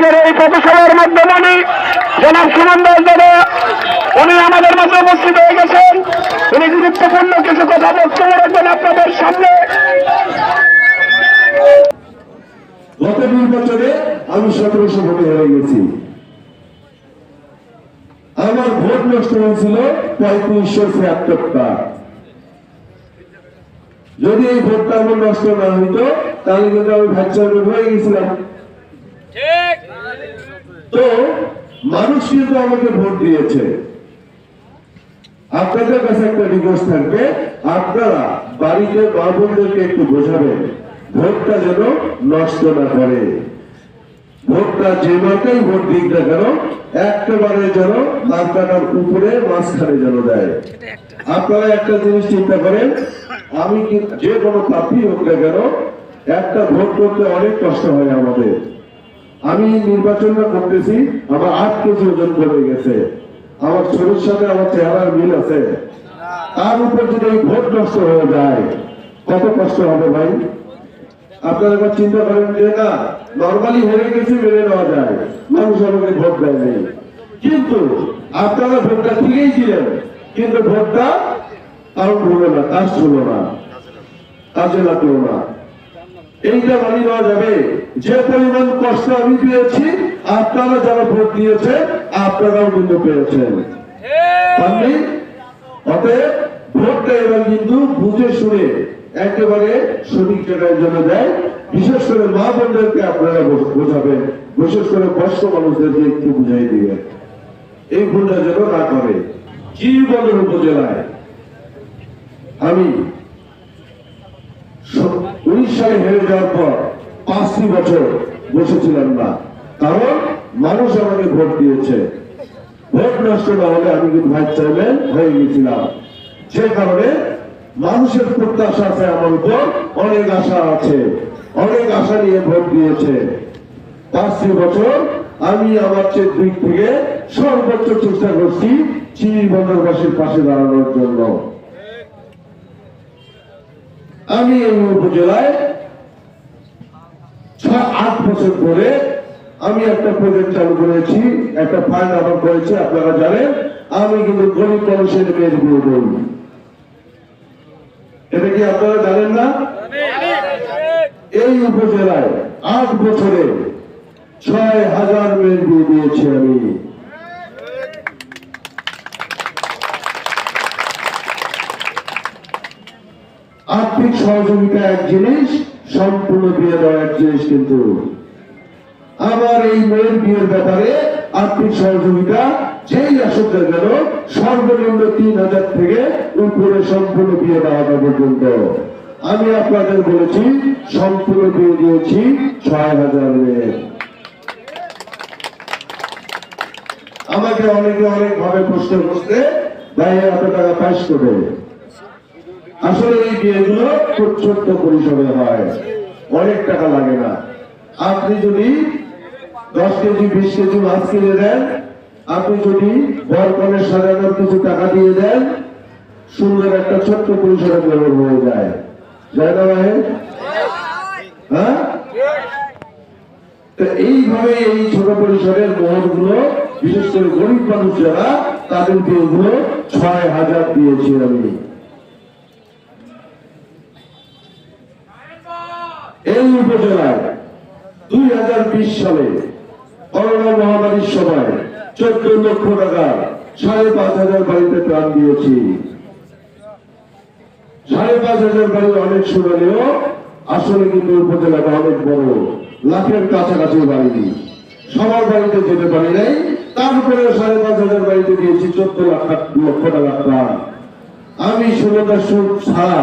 আজকের এই পথসভার মাধ্যমে উনি জনাব সুমন দাস দাদা, উনি আমাদের মধ্যে উপস্থিত হয়ে গেছেন। উনি গুরুত্বপূর্ণ কিছু কথা বক্তব্য রাখবেন আপনাদের সামনে। গত নির্বাচনে আমি সতেরোশো ভোটে হেরে গেছি। আমার ভোট নষ্ট হয়েছিল পঁয়ত্রিশশো ছিয়াত্তরটা। যদি এই ভোটটা আমার নষ্ট না হইতো, তাহলে কিন্তু আমি চেয়ারম্যান হয়ে গেছিলাম। তো মানুষ কিন্তু আমাকে ভোট দিয়েছে। আপনাদের কাছে একটা রিকোয়েস্ট থাকবে, আপনারা বাড়িতে মা বোনদেরকে একটু বোঝাবেন, ভোটটা যেন নষ্ট না করে। ভোটটা যে মার্কাই ভোট দিক না কেন একেবারে যেন মার্কাটার উপরে মাঝখানে যেন দেয়। আপনারা একটা জিনিস চিন্তা করেন, আমি যে কোনো প্রার্থী হোক না কেন, একটা ভোট করতে অনেক কষ্ট হয় আমাদের। আমি নির্বাচনটা করতেছি আমার আট কেজি ওজন কমে গেছে। আমার শরীর সাথে আমার চেহারার মিল আছে। তার উপর যদি এই ভোট নষ্ট হয়ে যায়, কত কষ্ট হবে ভাই? আপনারা চিন্তা করেন যে না নর্মালি হেরে গেছে মেনে নেওয়া যায়। মানুষ আমাকে ভোট দেয়নি। কিন্তু আপনারা ভোটটা ঠিকই ছিলেন কিন্তু ভোটটা কারণ হলো না কাজ হলো না কাজে লাগল না। এইটা মানি নেওয়া যাবে। যে পরিমাণ কষ্ট আমি পেয়েছি, আপনারা যারা ভোট দিয়েছে আপনারাও কিন্তু পেয়েছেন। বোঝাবেন। বিশেষ করে বুঝাই এই যেন না করে। জীবনের উপজেলায়। আমি সালে হেরে যাওয়ার পর পাঁচটি বছর বসেছিলাম না। কারণ মানুষ আমাকে ভোট দিয়েছে। ভোট নষ্ট না হলে আমি কিন্তু ভাইস চেয়ারম্যান হয়ে গেছিলাম। যে কারণে মানুষের প্রত্যাশা আছে আমার উপর, অনেক আশা আছে। অনেক আশা নিয়ে ভোট দিয়েছে। পাঁচটি বছর আমি আমার চেয়ে দিক থেকে সর্বোচ্চ চেষ্টা করছি চিনি বন্দরবাসীর পাশে দাঁড়ানোর জন্য। আমি এই উপজেলায় ছয়, আট বছর পরে আমি একটা প্রজেক্ট চালু করেছি, একটা ফান্ড আমার করেছি, আপনারা জানেন। আমি কিন্তু গরিব মানুষের মেয়ের বিয়ে করি এটা কি আপনারা জানেন না? এই উপজেলায় আট বছরে ছয় হাজার মেয়ের বিয়ে দিয়েছি আমি। আর্থিক সহযোগিতা এক জিনিস, সম্পূর্ণ বিয়ে দেওয়া এক জিনিস কিন্তু। আমার এই মেয়ের বিয়ের ব্যাপারে আর্থিক সহযোগিতা, যেই আসুক না কেন, সর্বনিম্ন তিন হাজার থেকে উপরে সম্পূর্ণ বিয়ে দেওয়া পর্যন্ত। আমি আপনাদের বলেছি, সম্পূর্ণ বিয়ে দিয়েছি ছয় হাজার আমাকে অনেকে অনেক ভাবে প্রশ্ন করতে ভাই এত টাকা পাস করে আসলে এই বিয়েগুলো খুব ছোট্ট পরিসরে হয়। অনেক টাকা লাগে না। আপনি যদি দশ কেজি, বিশ কেজি মাছ কিনে দেন, আপনি যদি বরকনের সাজানোর কিছু টাকা দিয়ে দেন, সুন্দর একটা ছোট্ট পরিসরে ব্যবহার হয়ে যায় না ভাই? হ্যাঁ? তো এইভাবে এই ছোট পরিসরের মোহরগুলো, বিশেষ করে গরিব মানুষ যারা, তাদের বিয়েগুলো ছয় হাজার দিয়েছি আমি। এই উপজেলায় দুই হাজার বিশ সালে করোনা মহামারীর সময় চোদ্দ লক্ষ টাকা, সাড়ে পাঁচ হাজার বাড়িতে প্রাণ দিয়েছি। সাড়ে পাঁচ হাজার বাড়ি অনেক শুনালেও আসলে কিন্তু উপজেলাটা অনেক বড়, লাখের কাছাকাছি বাড়ি সবার বাড়িতে যেতে পারি নাই তারপরে সাড়ে পাঁচ হাজার বাড়িতে দিয়েছি চোদ্দ লাখ লক্ষ টাকা প্রাণ আমি সুখ ছাড়া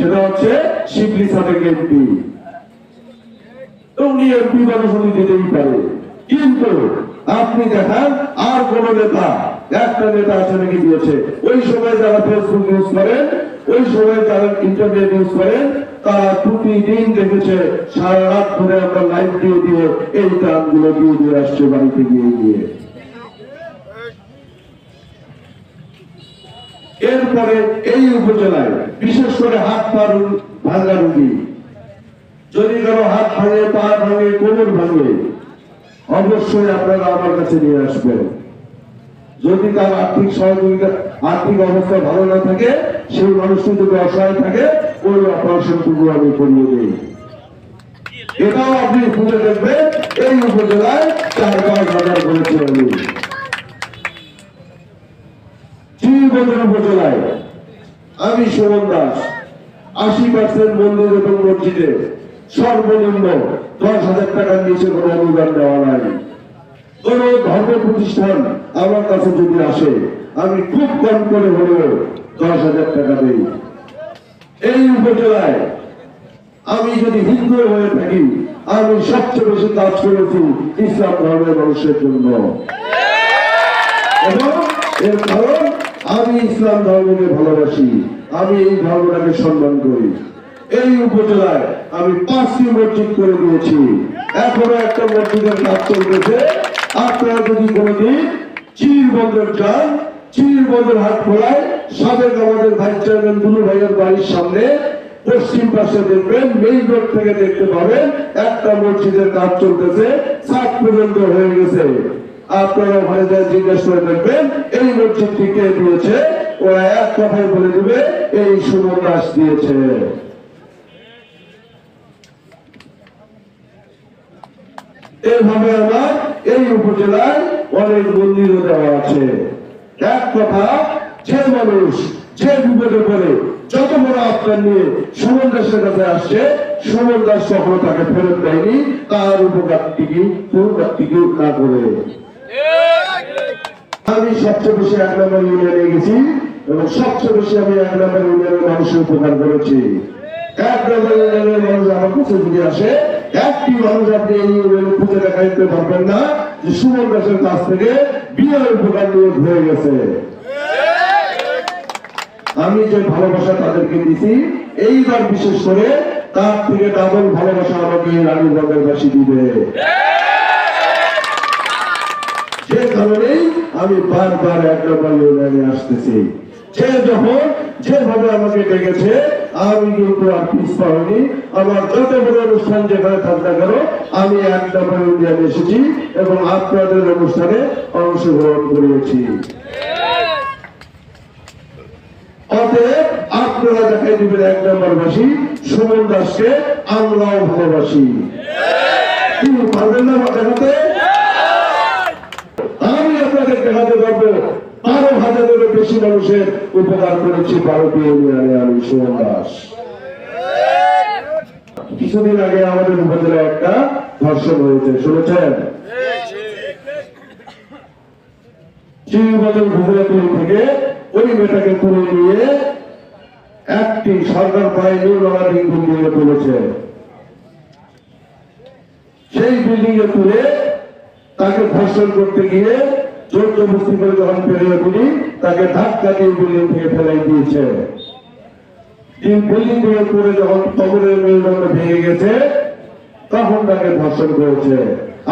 সেটা হচ্ছে শিবলি সাবেক এমপি উনি এমপি মানুষ দিতেই পারে। কিন্তু আপনি দেখান, আর কোন নেতা, একটা নেতা আছে নাকি দিয়েছে। ওই সময় যারা ফেসবুক ইউজ করেন, ওই সময় যারা ইন্টারনেট ইউজ করেন, তারা প্রতিদিন দেখেছে, সারা রাত ধরে আমরা লাইভ দিয়ে দিয়ে এই গানগুলো দিয়ে দিয়ে আসছে বাড়িতে গিয়ে গিয়ে। এরপরে এই উপজেলায় বিশেষ করে হাত পা রু- ভাঙা রুগী। যদি কারও হাত ভাঙে, পা ভাঙে, কোমর ভাঙে, অবশ্যই আপনারা আমার কাছে নিয়ে আসবেন। যদি তার আর্থিক সহযোগিতা, আর্থিক অবস্থা ভালো না থাকে, সেই মানুষটি যদি অসহায় থাকে, ওই অপারেশনটুকু আমি করিয়ে দিই। এটাও আপনি খুঁজে দেখবেন, এই উপজেলায় চার পাঁচ হাজার বলেছি আমি শ্রীবন্দর উপজেলায়। আমি সুমন দাস, আশি পার্সেন্ট মন্দির এবং মসজিদে সর্বনিম্ন দশ হাজার টাকার নিচে কোনো অনুদান দেওয়া নাই। কোন ধর্ম প্রতিষ্ঠান আমার কাছে যদি আসে, আমি খুব কম করে হলেও দশ হাজার টাকা দেই। এই উপজেলায় আমি যদি হিন্দু হয়ে থাকি, আমি সবচেয়ে বেশি কাজ করেছি ইসলাম ধর্মের মানুষের জন্য। এবং এর কারণ আমি ইসলাম ধর্মকে ভালোবাসি, আমি এই ধর্মটাকে সম্মান করি। এই উপজেলায় আমি পাঁচটি মসজিদ করে দিয়েছি। এখনও একটা মসজিদের কাজ চলতেছে। আপনারা যদি কোনোদিন চির বন্দর যান চির বন্দর হাট খোলায় সাবেক আমাদের ভাইস চেয়ারম্যান দুলু ভাইয়ের বাড়ির সামনে পশ্চিম পাশে দেখবেন, মেইন রোড থেকে দেখতে পাবেন, একটা মসজিদের কাজ চলতেছে। সাত পর্যন্ত হয়ে গেছে। আপনারা ওখানে জিজ্ঞেস করে দেখবেন, এই মসজিদটি কে দিয়েছে? ওরা এক কথায় বলে দিবে, এই সুমন দাস দিয়েছে। এইভাবে আমার এই উপজেলায় অনেক মন্দিরও দেওয়া আছে। এক কথা, যে মানুষ যে বিপদে পড়ে, যত বড় আপনার নিয়ে সুমন দাসের কাছে আসছে, সুমন দাস কখনো তাকে ফেরত দেয়নি, তার উপকারটি কি? পুরোকারটি কি না করে। আমি সবচেয়ে বেশি এক নম্বর ইউনিয়নে গেছি এবং সবচেয়ে বেশি আমি এক নম্বর ইউনিয়নের মানুষের উপকার করেছি। এক নম্বর ইউনিয়নের মানুষ আমার কাছে যদি আসে, একটি মানুষ আপনি এই ইউনিয়নে খুঁজে দেখাইতে পারবেন না যে সুমন দাসের কাছ থেকে বিয়ের উপকার নিয়ে ঘুরে গেছে। আমি যে ভালোবাসা তাদেরকে দিছি, এইবার বিশেষ করে তার থেকে ডাবল ভালোবাসা আমাকে রানীগঞ্জের বাসী দিবে। কারণেই আমি বারবার এক নম্বর ইউনিয়নে আসতেছি। যে যখন যেভাবে আমাকে ডেকেছে, আমি কিন্তু আর পিছপা হইনি আমার যত বড় অনুষ্ঠান যেখানে থাক না কেন, আমি এক নম্বর ইউনিয়নে এসেছি এবং আপনাদের অনুষ্ঠানে অংশগ্রহণ করিয়েছি অতএব আপনারা দেখাই দিবেন এক নম্বর বাসী সুমন দাসকে আমরাও ভালোবাসি। কি পারবেন না দেখাতে আমি পারব বারো হাজারেরও বেশি মানুষের উপকার করেছি বারোটি ইউনিয়নে আমি সুমন দাস। কিছুদিন আগে আমাদের উপজেলায় একটা ধর্ষণ হয়েছে, শুনেছেন? সেই বিল্ডিং এ তুলে তাকে ধর্ষণ করতে গিয়ে জবস্তি করে যখন ফেরিয়ে তুলি তাকে ধাক্কা দিয়ে বিল্ডিং থেকে ফেলাই দিয়েছে। তিন বিল্ডিং থেকে করে যখন কবরের মেরুদণ্ড ভেঙে গেছে, তখন তাকে ধর্ষণ করেছে।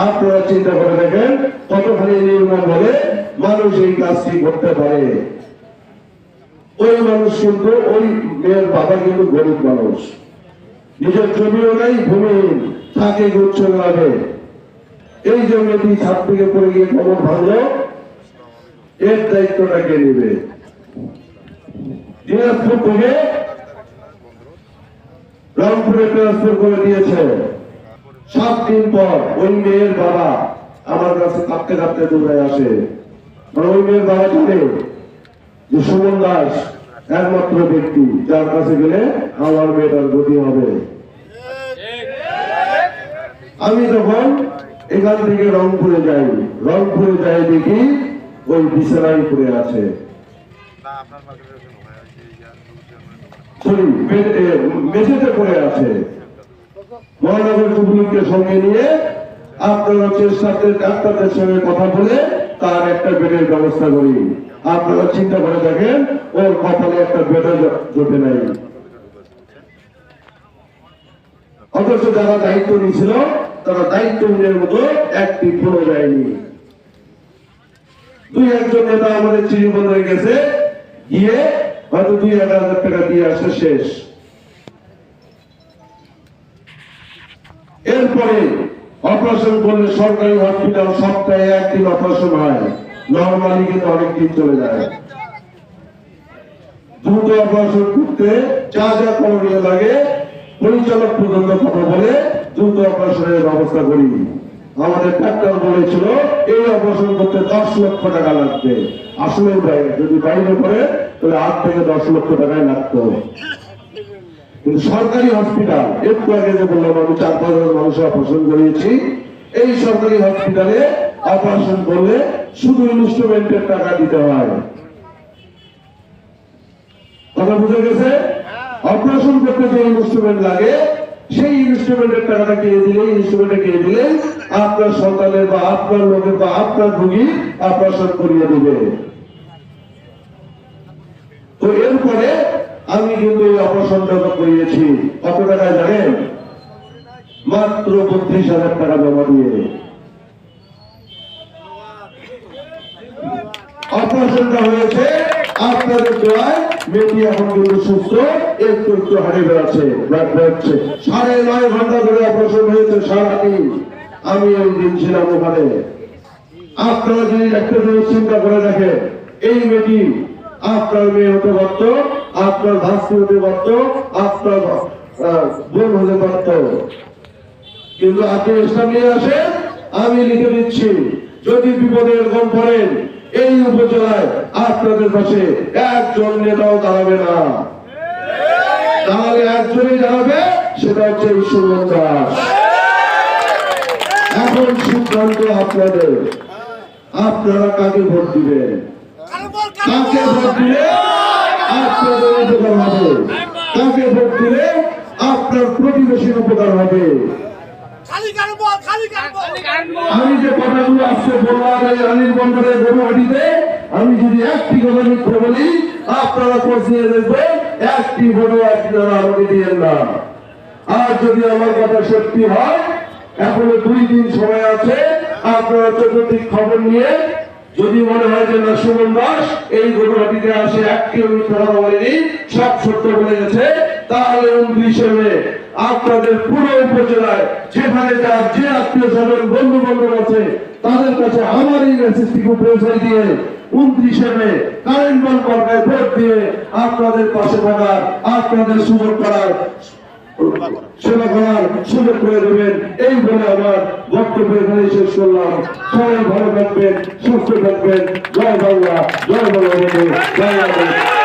আপনারা চিন্তা করে দেখেন, কতখানি নির্মম হলে মানুষ এই কাজটি করতে পারে। ওই মানুষ কিন্তু, ওই মেয়ের বাবা কিন্তু গরিব মানুষ। নিজের জমিও নাই ভূমিহীন থাকে গুচ্ছ লাভে। এই যে মেয়েটি ছাদ থেকে পড়ে গিয়ে কবর ভাঙলো এর দায়িত্বটা কে নেবে? দিনাজপুর থেকে রংপুরে ট্রান্সফার করে দিয়েছে। সাত দিন পর ওই মেয়ের বাবা আমার কাছে কাঁপতে কাঁপতে দৌড়ায় আসে। মানে ওই মেয়ের বাবা জানে যে সুমন দাস একমাত্র ব্যক্তি, যার কাছে গেলে আমার মেয়েটার গতি হবে। আমি যখন এখান থেকে রংপুরে যাই রংপুরে যাই দেখি ওই বিছানায় পড়ে আছে। মেঝেতে পড়ে আছে। মহানগর টুকলিকে সঙ্গে নিয়ে আপনারা চেষ্টাতে ডাক্তারদের সঙ্গে কথা বলে তার একটা বেডের ব্যবস্থা করি। আপনারা চিন্তা করে দেখেন ওর কপালে একটা বেডও জোটে নাই। অথচ যারা দায়িত্ব নিয়েছিল তারা দায়িত্ব নিয়ে মতো একটি ফোনও দেয়নি। দুই একজন নেতা আমাদের চিনিবন্দরে গেছে। গিয়ে হয়তো দুই হাজার টাকা দিয়ে আসে শেষ। এরপরে অপারেশন করলে সরকারি হসপিটাল সপ্তাহে একদিন অপারেশন হয়। নর্মালি কিন্তু অনেক দিন চলে যায়। দ্রুত অপারেশন করতে যা যা করণীয় লাগে, পরিচালক পর্যন্ত কথা বলে দ্রুত অপারেশনের ব্যবস্থা করি। আমাদের ডাক্তার বলেছিল এই অপারেশন করতে দশ লক্ষ টাকা লাগবে। আসলে বাইরে যদি বাইরে করে তাহলে আট থেকে দশ লক্ষ টাকায় লাগতো। কিন্তু সরকারি হসপিটাল একটু আগে যে বললাম আমি চার পাঁচ হাজার মানুষের অপারেশন করিয়েছি। এই সরকারি হসপিটালে অপারেশন করলে শুধু ইনস্ট্রুমেন্টের টাকা দিতে হয়। কথা বুঝে গেছে? অপারেশন করতে যে ইনস্ট্রুমেন্ট লাগে সেই ইনস্ট্রুমেন্টের টাকাটা দিলে ইনস্ট্রুমেন্টে কিনে দিলে আপনার সন্তানের বা আপনার লোকের বা আপনার করিয়ে তো এরপরে আমি কিন্তু এই অপারেশনটা করিয়েছি। কত টাকায় জানেন? মাত্র বত্রিশ হাজার টাকা জমা দিয়ে। অপারেশনটা হয়েছে আপনাদের দোয়ায় মেয়েটি এখন কিন্তু সুস্থ একটু একটু হারিয়ে বেড়াচ্ছে ব্লাড বেরোচ্ছে। সাড়ে নয় ঘণ্টা ধরে অপারেশন হয়েছে সারাদিন। আমি ওই দিন ছিলাম ওখানে। আপনারা যদি একটা জিনিস চিন্তা করে দেখেন, এই মেয়েটি আপনার মেয়ে হতে পারত, আপনার ভাস্তি হতে পারত, আপনার বোন হতে পারত। কিন্তু আপনি ইসলাম নিয়ে আসেন, আমি লিখে দিচ্ছি, যদি বিপদে এরকম পড়েন এই উপজেলায় আপনাদের পাশে একজন নেতাও দাঁড়াবে না। তাহলে একজনই দাঁড়াবে, সেটা হচ্ছে ঈশ্বর দাস। এখন সিদ্ধান্ত আপনাদের। আপনারা কাকে ভোট দিবেন? কাকে ভোট দিলে আপনাদের উপকার হবে? কাকে ভোট দিলে আপনার প্রতিবেশীর উপকার হবে? আমি যে কথাগুলো আজকে বললাম এই রানীর বন্দরের গরুহাটিতে, আমি যদি একটি কথা মিথ্যে বলি, আপনারা পৌঁছিয়ে দেখবেন একটি ভোটও দ্বারা আমাকে দিয়েন না। আর যদি আমার কথা সত্যি হয়, এখনও দুই দিন সময় আছে, আপনারা চতুর্দিক খবর নিয়ে যদি মনে হয় যে না, সুমন দাস, এই গরুহাটিতে আসে একটি কথা বলেনি সব সত্য বলে গেছে। তাহলে উনত্রিশে মে, আপনাদের পুরো উপজেলায় যেখানে যার যে আত্মীয় স্বজন বন্ধু বান্ধব আছে, তাদের কাছে আমার এই মেসেজটিকে পৌঁছে দিয়ে উনত্রিশে মে, কারেন্ট বল মার্কায় ভোট দিয়ে আপনাদের পাশে থাকার আপনাদের সুযোগ করার সেবা করার সুযোগ করে দেবেন। এই বলে আমার বক্তব্য এখানে শেষ করলাম। সবাই ভালো থাকবেন, সুস্থ থাকবেন। জয় বাংলা জয় বাংলা জয় বাংলা